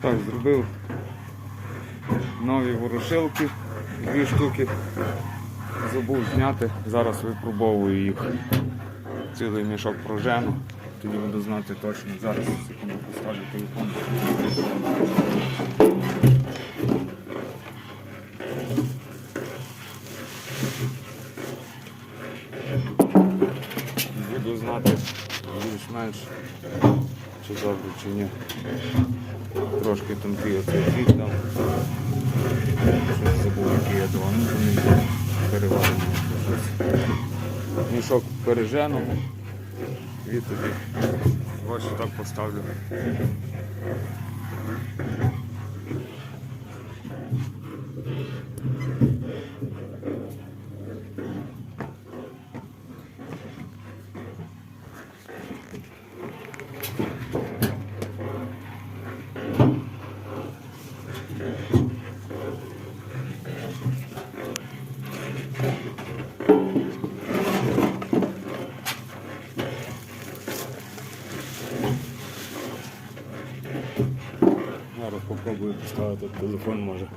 Так, зробив нові ворошилки, дві штуки. Забув зняти, зараз випробовую їх. Цілий мішок прожену. Тоді буду знати точно. Зараз секунду поставлю телефон. Буду знати більш-менш чи добре, чи ні. Трошки тонкий оцей фіт там. Щось забув, який я давав. Ну, переваримо щось. Мішок пережену. І тоді ось так поставлю. Зараз попробую поставити телефон може.